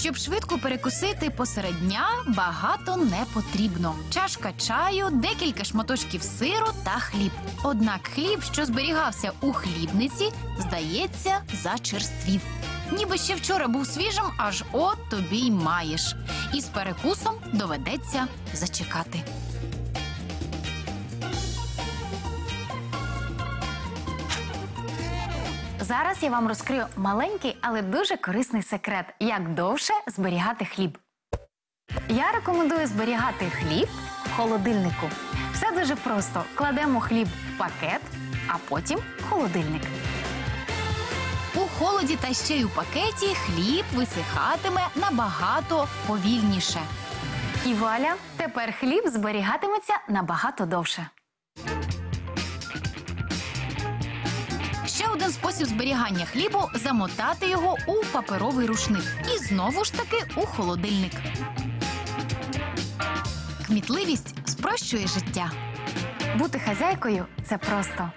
Щоб швидко перекусити посеред дня, багато не потрібно. Чашка чаю, декілька шматочків сиру та хліб. Однак хліб, що зберігався у хлібниці, здається, зачерствів. Ніби ще вчора був свіжим, аж от тобі й маєш. І з перекусом доведеться зачекати. Зараз я вам розкрию маленький, але дуже корисний секрет, як довше зберігати хліб. Я рекомендую зберігати хліб в холодильнику. Все дуже просто. Кладемо хліб в пакет, а потім в холодильник. У холоді та ще й у пакеті хліб висихатиме набагато повільніше. І вуаля, тепер хліб зберігатиметься набагато довше. Спосіб зберігання хлібу замотати його у паперовий рушник і знову ж таки у холодильник. Кмітливість спрощує життя. Бути хазяйкою це просто.